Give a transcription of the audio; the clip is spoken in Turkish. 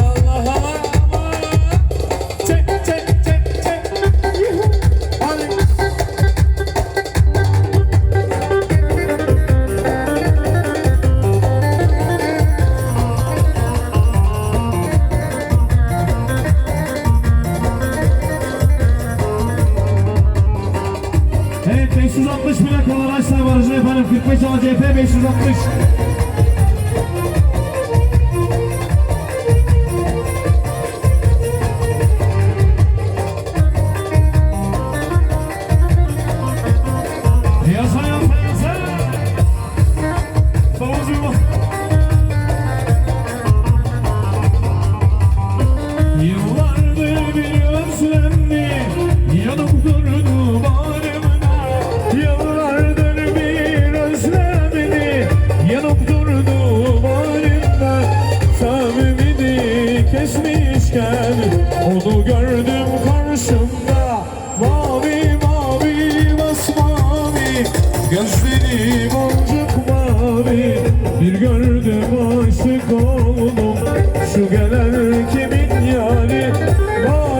Allah Allah. Çek çek çek çek. Yuhu. Hadi. Evet 560 plakalı araçlar barajı efendim 45 ala CF 560. karşımda Mavi mavi masmavi Gözleri boncuk mavi. Bir gördüm aşık oldum Şu gelen kimin yani? Mavi